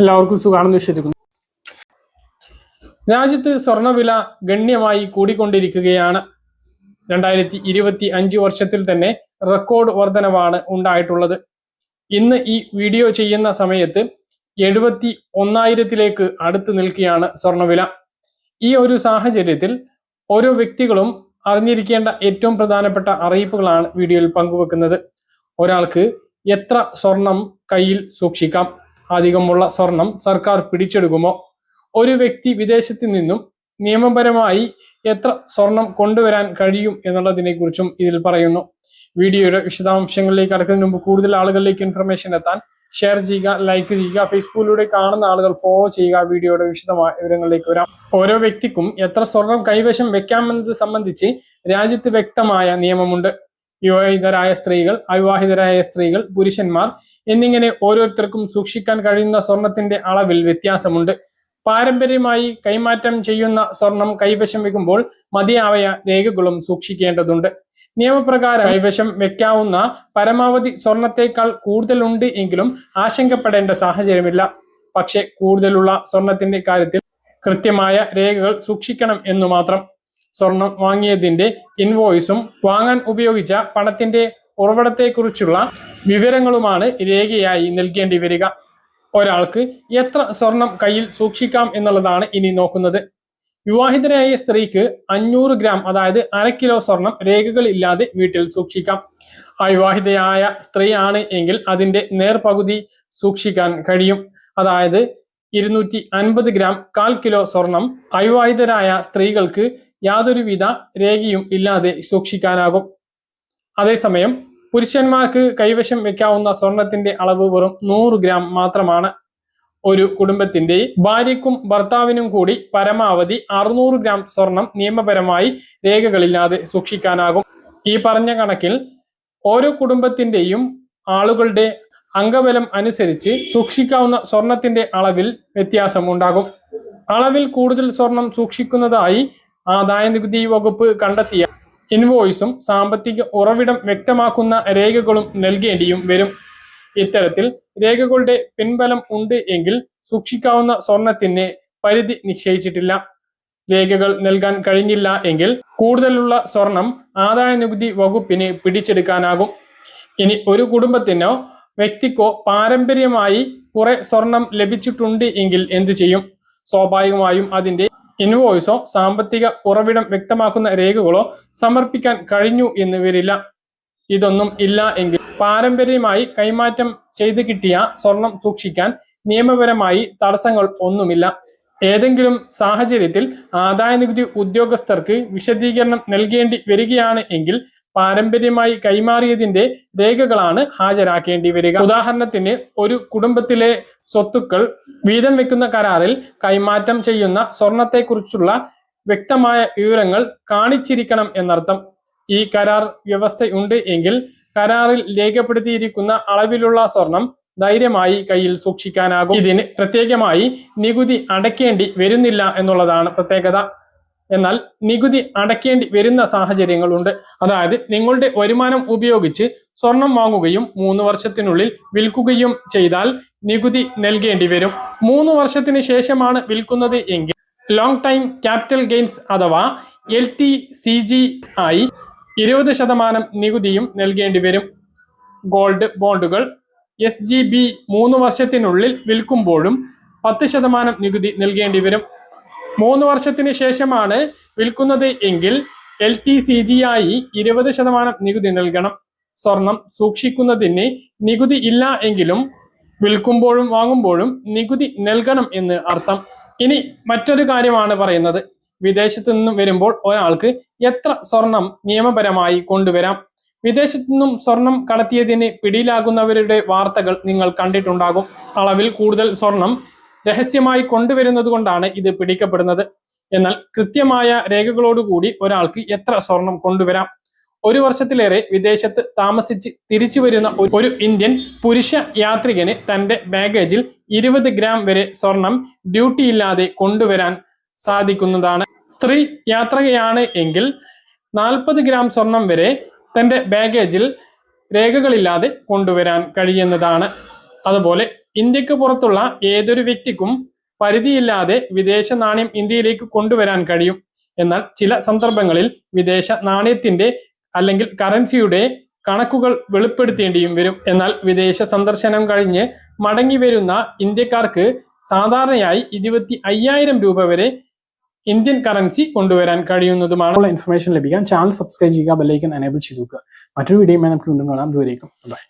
എല്ലാവർക്കും സുഖാണെന്ന് വിശ്വസിക്കുന്നു. രാജ്യത്ത് സ്വർണവില ഗണ്യമായി കൂടിക്കൊണ്ടിരിക്കുകയാണ്. രണ്ടായിരത്തി ഇരുപത്തി അഞ്ച് വർഷത്തിൽ തന്നെ റെക്കോർഡ് വർധനവാണ് ഉണ്ടായിട്ടുള്ളത്. ഇന്ന് ഈ വീഡിയോ ചെയ്യുന്ന സമയത്ത് എഴുപത്തി ഒന്നായിരത്തിലേക്ക് അടുത്ത് നിൽക്കുകയാണ് സ്വർണവില ഈ ഒരു സാഹചര്യത്തിൽ ഓരോ വ്യക്തികളും അറിഞ്ഞിരിക്കേണ്ട ഏറ്റവും പ്രധാനപ്പെട്ട അറിയിപ്പുകളാണ് വീഡിയോയിൽ പങ്കുവെക്കുന്നത്. ഒരാൾക്ക് എത്ര സ്വർണം കയ്യിൽ സൂക്ഷിക്കാം? അധികമുള്ള സ്വർണം സർക്കാർ പിടിച്ചെടുക്കുമോ? ഒരു വ്യക്തി വിദേശത്ത് നിന്നും നിയമപരമായി എത്ര സ്വർണം കൊണ്ടുവരാൻ കഴിയും എന്നുള്ളതിനെ കുറിച്ചും ഇതിൽ പറയുന്നു. വീഡിയോയുടെ വിശദാംശങ്ങളിലേക്ക് കടക്കുന്നതിന് മുമ്പ് കൂടുതൽ ആളുകളിലേക്ക് ഇൻഫർമേഷൻ എത്താൻ ഷെയർ ചെയ്യുക ലൈക്ക് ചെയ്യുക ഫേസ്ബുക്കിലൂടെ കാണുന്ന ആളുകൾ ഫോളോ ചെയ്യുക. വീഡിയോയുടെ വിശദമായ വിവരങ്ങളിലേക്ക് വരാം. ഓരോ വ്യക്തിക്കും എത്ര സ്വർണം കൈവശം വെക്കാമെന്നത് സംബന്ധിച്ച് രാജ്യത്ത് വ്യക്തമായ നിയമമുണ്ട്. വിവാഹിതരായ സ്ത്രീകൾ അവിവാഹിതരായ സ്ത്രീകൾ പുരുഷന്മാർ എന്നിങ്ങനെ ഓരോരുത്തർക്കും സൂക്ഷിക്കാൻ കഴിയുന്ന സ്വർണത്തിന്റെ അളവിൽ വ്യത്യാസമുണ്ട്. പാരമ്പര്യമായി കൈമാറ്റം ചെയ്യുന്ന സ്വർണം കൈവശം വെക്കുമ്പോൾ മതിയായ രേഖകളും സൂക്ഷിക്കേണ്ടതുണ്ട്. നിയമപ്രകാരം കൈവശം വെക്കാവുന്ന പരമാവധി സ്വർണത്തേക്കാൾ കൂടുതലുണ്ട് എങ്കിലും ആശങ്കപ്പെടേണ്ട സാഹചര്യമില്ല. പക്ഷെ കൂടുതലുള്ള സ്വർണത്തിന്റെ കാര്യത്തിൽ കൃത്യമായ രേഖകൾ സൂക്ഷിക്കണം എന്നു മാത്രം. സ്വർണം വാങ്ങിയതിന്റെ ഇൻവോയ്സും വാങ്ങാൻ ഉപയോഗിച്ച പണത്തിന്റെ ഉറവിടത്തെക്കുറിച്ചുള്ള വിവരങ്ങളുമാണ് രേഖയായി നൽകേണ്ടി വരിക. ഒരാൾക്ക് എത്ര സ്വർണം കയ്യിൽ സൂക്ഷിക്കാം എന്നുള്ളതാണ് ഇനി നോക്കുന്നത്. വിവാഹിതരായ സ്ത്രീക്ക് അഞ്ഞൂറ് ഗ്രാം അതായത് അര കിലോ സ്വർണം രേഖകളില്ലാതെ വീട്ടിൽ സൂക്ഷിക്കാം. അവിവാഹിതയായ സ്ത്രീയാണ് എങ്കിൽ അതിന്റെ നേർപകുതി സൂക്ഷിക്കാൻ കഴിയും. അതായത് ഇരുന്നൂറ്റി അൻപത് ഗ്രാം കാൽ കിലോ സ്വർണം അവിവാഹിതരായ സ്ത്രീകൾക്ക് യാതൊരുവിധ രേഖയും ഇല്ലാതെ സൂക്ഷിക്കാനാകും. അതേസമയം പുരുഷന്മാർക്ക് കൈവശം വെക്കാവുന്ന സ്വർണത്തിന്റെ അളവ് വെറും നൂറ് ഗ്രാം മാത്രമാണ്. ഒരു കുടുംബത്തിന്റെ ഭാര്യക്കും ഭർത്താവിനും കൂടി പരമാവധി അറുന്നൂറ് ഗ്രാം സ്വർണം നിയമപരമായി രേഖകളില്ലാതെ സൂക്ഷിക്കാനാകും. ഈ പറഞ്ഞ കണക്കിൽ ഓരോ കുടുംബത്തിന്റെയും ആളുകളുടെ അംഗബലം അനുസരിച്ച് സൂക്ഷിക്കാവുന്ന സ്വർണത്തിന്റെ അളവിൽ വ്യത്യാസം ഉണ്ടാകും. അളവിൽ കൂടുതൽ സ്വർണം സൂക്ഷിക്കുന്നതായി ആദായ നികുതി വകുപ്പ് കണ്ടെത്തിയ ഇൻവോയ്സും സാമ്പത്തിക ഉറവിടം വ്യക്തമാക്കുന്ന രേഖകളും നൽകേണ്ടിയും വരും. ഇത്തരത്തിൽ രേഖകളുടെ പിൻബലം ഉണ്ട് എങ്കിൽ സൂക്ഷിക്കാവുന്ന സ്വർണത്തിന് പരിധി നിശ്ചയിച്ചിട്ടില്ല. രേഖകൾ നൽകാൻ കഴിഞ്ഞില്ല എങ്കിൽ കൂടുതലുള്ള സ്വർണം ആദായ നികുതി വകുപ്പിന് പിടിച്ചെടുക്കാനാകും. ഇനി ഒരു കുടുംബത്തിനോ വ്യക്തിക്കോ പാരമ്പര്യമായി കുറെ സ്വർണം ലഭിച്ചിട്ടുണ്ട് എങ്കിൽ എന്തു ചെയ്യും? സ്വാഭാവികമായും അതിന്റെ ഇൻവോയ്സോ സാമ്പത്തിക ഉറവിടം വ്യക്തമാക്കുന്ന രേഖകളോ സമർപ്പിക്കാൻ കഴിഞ്ഞു എന്ന് വരില്ല. ഇതൊന്നും ഇല്ല എങ്കിൽ പാരമ്പര്യമായി കൈമാറ്റം ചെയ്തു കിട്ടിയ സ്വർണം സൂക്ഷിക്കാൻ നിയമപരമായി തടസ്സങ്ങൾ ഒന്നുമില്ല. ഏതെങ്കിലും സാഹചര്യത്തിൽ ആദായ നികുതി ഉദ്യോഗസ്ഥർക്ക് വിശദീകരണം നൽകേണ്ടി വരികയാണ് എങ്കിൽ പാരമ്പര്യമായി കൈമാറിയതിന്റെ രേഖകളാണ് ഹാജരാക്കേണ്ടി വരിക. ഉദാഹരണത്തിന് ഒരു കുടുംബത്തിലെ സ്വത്തുക്കൾ വീതം വെക്കുന്ന കരാറിൽ കൈമാറ്റം ചെയ്യുന്ന സ്വർണത്തെക്കുറിച്ചുള്ള വ്യക്തമായ വിവരങ്ങൾ കാണിച്ചിരിക്കണം എന്നർത്ഥം. ഈ കരാർ വ്യവസ്ഥയുണ്ട് എങ്കിൽ കരാറിൽ രേഖപ്പെടുത്തിയിരിക്കുന്ന അളവിലുള്ള സ്വർണം ധൈര്യമായി കയ്യിൽ സൂക്ഷിക്കാനാകും. ഇതിന് പ്രത്യേകമായി നികുതി അടയ്ക്കേണ്ടി വരുന്നില്ല എന്നുള്ളതാണ് പ്രത്യേകത. എന്നാൽ നികുതി അടയ്ക്കേണ്ടി വരുന്ന സാഹചര്യങ്ങളുണ്ട്. അതായത് നിങ്ങളുടെ വരുമാനം ഉപയോഗിച്ച് സ്വർണം വാങ്ങുകയും മൂന്ന് വർഷത്തിനുള്ളിൽ വിൽക്കുകയും ചെയ്താൽ നികുതി നൽകേണ്ടി വരും. മൂന്ന് വർഷത്തിന് ശേഷമാണ് വിൽക്കുന്നത് എങ്കിൽ ലോങ് ടൈം ക്യാപിറ്റൽ ഗെയിൻസ് അഥവാ എൽ ടി സി ജി ആയി ഇരുപത് ശതമാനം നികുതിയും നൽകേണ്ടി വരും. ഗോൾഡ് ബോണ്ടുകൾ എസ് ജി ബി മൂന്ന് വർഷത്തിനുള്ളിൽ വിൽക്കുമ്പോഴും പത്ത് ശതമാനം നികുതി നൽകേണ്ടി വരും. മൂന്ന് വർഷത്തിന് ശേഷമാണ് വിൽക്കുന്നത് എങ്കിൽ എൽ ടി സി ജി ആയി ഇരുപത് ശതമാനം നികുതി നൽകണം. സ്വർണം സൂക്ഷിക്കുന്നതിന് നികുതി ഇല്ല എങ്കിലും വിൽക്കുമ്പോഴും വാങ്ങുമ്പോഴും നികുതി നൽകണം എന്ന് അർത്ഥം. ഇനി മറ്റൊരു കാര്യമാണ് പറയുന്നത്. വിദേശത്തു നിന്നും വരുമ്പോൾ ഒരാൾക്ക് എത്ര സ്വർണം നിയമപരമായി കൊണ്ടുവരാം? വിദേശത്തു നിന്നും സ്വർണം കടത്തിയതിന് പിടിയിലാകുന്നവരുടെ വാർത്തകൾ നിങ്ങൾ കണ്ടിട്ടുണ്ടാകും. അളവിൽ കൂടുതൽ സ്വർണം രഹസ്യമായി കൊണ്ടുവരുന്നത് കൊണ്ടാണ് ഇത് പിടിക്കപ്പെടുന്നത്. എന്നാൽ കൃത്യമായ രേഖകളോടുകൂടി ഒരാൾക്ക് എത്ര സ്വർണം കൊണ്ടുവരാം? ഒരു വർഷത്തിലേറെ വിദേശത്ത് താമസിച്ച് തിരിച്ചു വരുന്ന ഒരു ഇന്ത്യൻ പുരുഷ യാത്രികന് തന്റെ ബാഗേജിൽ ഇരുപത് ഗ്രാം വരെ സ്വർണം ഡ്യൂട്ടിയില്ലാതെ കൊണ്ടുവരാൻ സാധിക്കുന്നതാണ്. സ്ത്രീ യാത്രകയാണ് എങ്കിൽ നാൽപ്പത് ഗ്രാം സ്വർണം വരെ തന്റെ ബാഗേജിൽ രേഖകളില്ലാതെ കൊണ്ടുവരാൻ കഴിയുന്നതാണ്. അതുപോലെ ഇന്ത്യയ്ക്ക് പുറത്തുള്ള ഏതൊരു വ്യക്തിക്കും പരിധിയില്ലാതെ വിദേശ നാണയം ഇന്ത്യയിലേക്ക് കൊണ്ടുവരാൻ കഴിയും. എന്നാൽ ചില സന്ദർഭങ്ങളിൽ വിദേശ നാണയത്തിന്റെ അല്ലെങ്കിൽ കറൻസിയുടെ കണക്കുകൾ വെളിപ്പെടുത്തേണ്ടിയും വരും. എന്നാൽ വിദേശ സന്ദർശനം കഴിഞ്ഞ് മടങ്ങി വരുന്ന ഇന്ത്യക്കാർക്ക് സാധാരണയായി ഇരുപത്തി അയ്യായിരം രൂപ വരെ ഇന്ത്യൻ കറൻസി കൊണ്ടുവരാൻ കഴിയുന്നതുമാണ്. ഇൻഫർമേഷൻ ലഭിക്കാൻ ചാനൽ സബ്സ്ക്രൈബ് ചെയ്യുക ബെല്ലൈക്കൻ എനേബിൾ ചെയ്തു മറ്റൊരു വീഡിയോയുമായി നമുക്ക് വീണ്ടും കാണാം. ദൂരേക്കും ബൈ